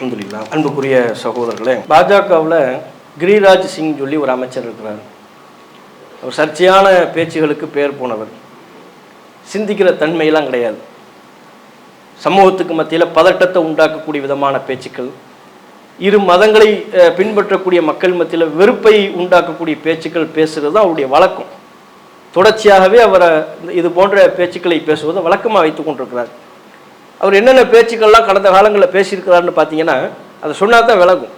அலமதுல்லா அன்புக்குரிய சகோதரர்களே பாஜகவில் கிரிராஜ் சிங் சொல்லி ஒரு அமைச்சர் இருக்கிறார். அவர் சர்ச்சையான பேச்சுகளுக்கு பேர் போனவர். சிந்திக்கிற தன்மையெல்லாம் கிடையாது. சமூகத்துக்கு மத்தியில் பதட்டத்தை உண்டாக்கக்கூடிய விதமான பேச்சுக்கள் இரு மதங்களை பின்பற்றக்கூடிய மக்கள் மத்தியில் வெறுப்பை உண்டாக்கக்கூடிய பேச்சுக்கள் பேசுகிறது தான் அவருடைய வழக்கம். தொடர்ச்சியாகவே அவரை இது போன்ற பேச்சுக்களை பேசுவதை வழக்கமாக வைத்து கொண்டிருக்கிறார். அவர் என்னென்ன பேச்சுக்கள்லாம் கடந்த காலங்களில் பேசியிருக்கிறாருன்னு பார்த்தீங்கன்னா அதை சொன்னால் தான் விளக்கும்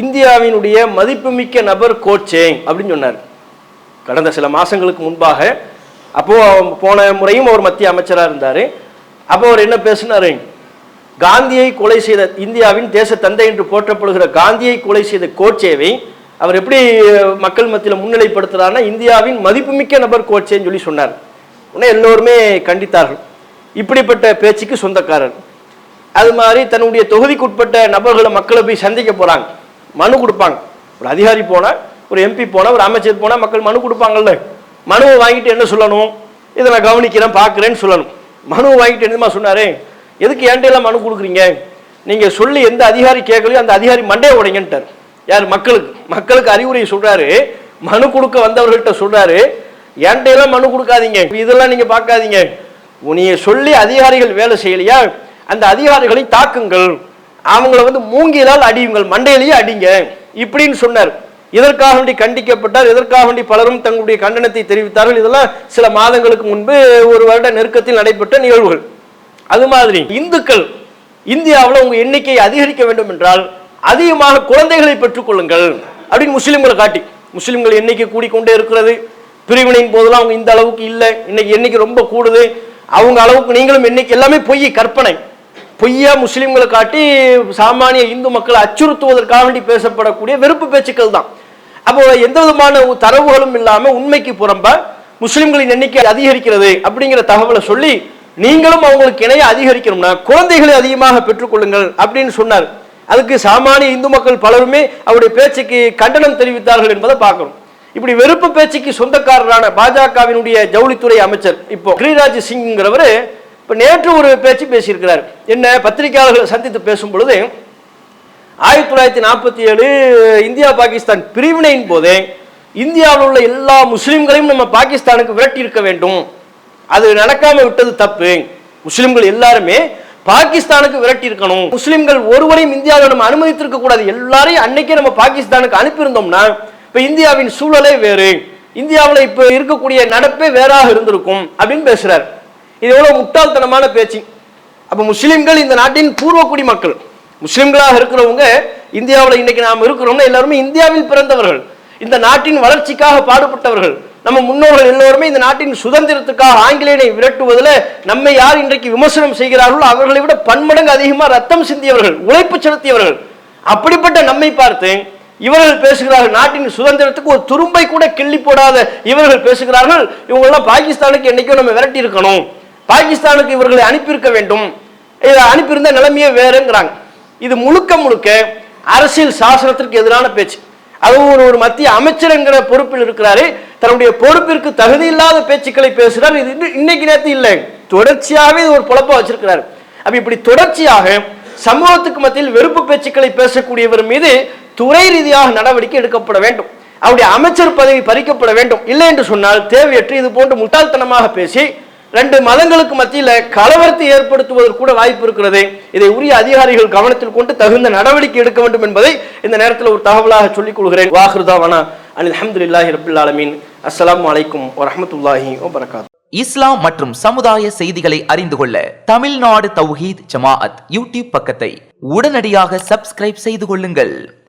இந்தியாவினுடைய மதிப்புமிக்க நபர் கோச்சேங் அப்படின்னு சொன்னார். கடந்த சில மாதங்களுக்கு முன்பாக அப்போது போன முறையும் அவர் மத்திய அமைச்சராக இருந்தார். அப்போ அவர் என்ன பேசினார்? காந்தியை கொலை செய்த இந்தியாவின் தேச தந்தை என்று போற்றப்படுகிற காந்தியை கொலை செய்த கோட்சேவை அவர் எப்படி மக்கள் மத்தியில் முன்னிலைப்படுத்துகிறாருன்னா இந்தியாவின் மதிப்புமிக்க நபர் கோட்சேன்னு சொல்லி சொன்னார். உடனே எல்லோருமே கண்டித்தார்கள். இப்படிப்பட்ட பேச்சுக்கு சொந்தக்காரர். அது மாதிரி தன்னுடைய தொகுதிக்குட்பட்ட நபர்களை மக்களை போய் சந்திக்க போகிறாங்க மனு கொடுப்பாங்க. ஒரு அதிகாரி போனால் ஒரு எம்பி போனால் ஒரு அமைச்சர் போனால் மக்கள் மனு கொடுப்பாங்கல்ல. மனுவை வாங்கிட்டு என்ன சொல்லணும்? இதை நான் கவனிக்கிறேன் பார்க்குறேன்னு சொல்லணும். மனுவை வாங்கிட்டு என்னமா சொன்னாரு? எதுக்கு ஏன்டையெல்லாம் மனு கொடுக்குறீங்க? நீங்கள் சொல்லி எந்த அதிகாரி கேட்கலையோ அந்த அதிகாரி மண்டையை உடைங்கன்ட்டார். யார்? மக்களுக்கு. மக்களுக்கு அறிவுரை சொல்கிறாரு மனு கொடுக்க வந்தவர்கள்ட்ட சொல்கிறாரு ஏன்டையெல்லாம் மனு கொடுக்காதீங்க. இதெல்லாம் நீங்கள் பார்க்காதீங்க. உனியை சொல்லி அதிகாரிகள் வேலை செய்யலையா? அந்த அதிகாரிகளை தாக்குங்கள் அவங்கள வந்து மூங்கிலால் அடியுங்கள் மண்டையிலேயே அடிங்க இப்படின்னு சொன்னார். இதற்காக வேண்டி கண்டிக்கப்பட்டார் இதற்காக வேண்டி பலரும் தங்களுடைய கண்டனத்தை தெரிவித்தார்கள். இதெல்லாம் சில மாதங்களுக்கு முன்பு ஒரு வருட நெருக்கத்தில் நடைபெற்ற நிகழ்வுகள். அது மாதிரி இந்துக்கள் இந்தியாவில் உங்கள் எண்ணிக்கையை அதிகரிக்க வேண்டும் என்றால் அதிகமாக குழந்தைகளை பெற்றுக்கொள்ளுங்கள் அப்படின்னு முஸ்லீம்களை காட்டி. முஸ்லீம்கள் எண்ணிக்கை கூடிக்கொண்டே இருக்கிறது. பிரிவினையின் போதெல்லாம் அவங்க இந்த அளவுக்கு இல்லை. இன்னைக்கு எண்ணிக்கை ரொம்ப கூடுது. அவங்க அளவுக்கு நீங்களும் இன்னைக்கு எல்லாமே பொய் கற்பனை. பொய்யா முஸ்லீம்களை காட்டி சாமானிய இந்து மக்களை அச்சுறுத்துவதற்காக வேண்டி பேசப்படக்கூடிய வெறுப்பு பேச்சுக்கள் தான். அப்போ எந்த விதமான தரவுகளும் இல்லாம உண்மைக்கு புறம்ப முஸ்லிம்களின் எண்ணிக்கை அதிகரிக்கிறது அப்படிங்கிற தகவலை சொல்லி நீங்களும் அவங்களுக்கு இணைய அதிகரிக்கணும்னா குழந்தைகளை அதிகமாக பெற்றுக்கொள்ளுங்கள் அப்படின்னு சொன்னார். அதுக்கு சாமானிய இந்து மக்கள் பலருமே அவருடைய பேச்சுக்கு கண்டனம் தெரிவித்தார்கள் என்பதை பார்க்கணும். இப்படி வெறுப்பு பேச்சுக்கு சொந்தக்காரரான பாஜகவினுடைய ஜவுளித்துறை அமைச்சர் இப்போ கிரிராஜ் சிங்ங்கிறவர் இப்போ நேற்று ஒரு பேச்சு பேசியிருக்கிறார். என்ன பத்திரிகையாளர்களை சந்தித்து பேசும் பொழுது ஆயிரத்தி தொள்ளாயிரத்தி நாற்பத்தி ஏழு இந்தியா பாகிஸ்தான் பிரிவினையின் போதே இந்தியாவில் உள்ள எல்லா முஸ்லிம்களையும் நம்ம பாகிஸ்தானுக்கு விரட்டி இருக்க வேண்டும். அது நடக்காம விட்டது தப்பு. முஸ்லிம்கள் எல்லாருமே பாகிஸ்தானுக்கு விரட்டி இருக்கணும் முஸ்லிம்கள் ஒருவரையும் இந்தியாவில் நம்ம அனுமதித்திருக்க கூடாது எல்லாரையும் அன்னைக்கே நம்ம பாகிஸ்தானுக்கு அனுப்பியிருந்தோம்னா இப்போ இந்தியாவின் சூழலே வேறு. இந்தியாவில் இப்போ இருக்கக்கூடிய நடப்பே வேறாக இருந்திருக்கும் அப்படின்னு பேசுகிறார் இது எவ்வளோ முட்டாள்தனமான பேச்சு. அப்போ முஸ்லீம்கள் இந்த நாட்டின் பூர்வ குடிமக்கள். முஸ்லீம்களாக இருக்கிறவங்க இந்தியாவில் இன்னைக்கு நாம் இருக்கிறோம்னா எல்லாருமே இந்தியாவில் பிறந்தவர்கள். இந்த நாட்டின் வளர்ச்சிக்காக பாடுபட்டவர்கள். நம்ம முன்னோர்கள் எல்லோருமே இந்த நாட்டின் சுதந்திரத்துக்காக ஆங்கிலேயனை விரட்டுவதில் நம்மை யார் இன்றைக்கு விமர்சனம் செய்கிறார்களோ அவர்களை விட பன்மடங்கு அதிகமாக ரத்தம் சிந்தியவர்கள் உழைப்பு செலுத்தியவர்கள். அப்படிப்பட்ட நம்மை பார்த்து இவர்கள் பேசுகிறார்கள். நாட்டின் சுதந்திரத்துக்கு ஒரு துரும்பை கூட கிள்ளி போடாத இவர்கள் பேசுகிறார்கள். இவங்கெல்லாம் பாகிஸ்தானுக்கு என்றைக்கும் நம்ம விரட்டி இருக்கணும். பாகிஸ்தானுக்கு இவர்களை அனுப்பியிருக்க வேண்டும். இதை அனுப்பியிருந்த நிலைமையே வேறுங்கிறாங்க. இது முழுக்க முழுக்க அரசியல் சாசனத்திற்கு எதிரான பேச்சு. அதுவும் ஒரு ஒரு மத்திய அமைச்சர் என்கிற பொறுப்பில் இருக்கிறாரு. தன்னுடைய பொறுப்பிற்கு தகுதி இல்லாத பேச்சுக்களை பேசுகிறார் இது இன்னும் இன்னைக்கு நேரத்து இல்லை. தொடர்ச்சியாகவே இது ஒரு பொழப்பா வச்சிருக்கிறார். அப்ப இப்படி தொடர்ச்சியாக சமூகத்துக்கு மத்தியில் வெறுப்பு பேச்சுக்களை பேசக்கூடியவர் மீது துறை ரீதியாக நடவடிக்கை எடுக்கப்பட வேண்டும். அவருடைய அமைச்சர் பதவி பறிக்கப்பட வேண்டும். இல்லை என்று சொன்னால் தேவையற்று இது போன்று முட்டாள்தனமாக பேசி ரெண்டு மதங்களுக்கு மத்தியில் கலவரத்தை ஏற்படுத்துவதற்கு கூட வாய்ப்பு இருக்கிறது. இதை உரிய அதிகாரிகள் கவனத்தில் கொண்டு தகுந்த நடவடிக்கை எடுக்க வேண்டும் என்பதை இந்த நேரத்தில் ஒரு தகவலாக சொல்லிக் கொள்கிறேன். வாஹ்ருதாவனா? அனில் அஹமதுல்லாஹி ரபில் ஆலமீன். அஸ்லாம் அலைக்கும் வரமத்துல்லாஹி வபரகாத் இஸ்லாம் மற்றும் சமுதாய செய்திகளை அறிந்து கொள்ள தமிழ்நாடு தௌஹீத் ஜமாஅத் யூடியூப் பக்கத்தை உடனடியாக சப்ஸ்கிரைப் செய்து கொள்ளுங்கள்.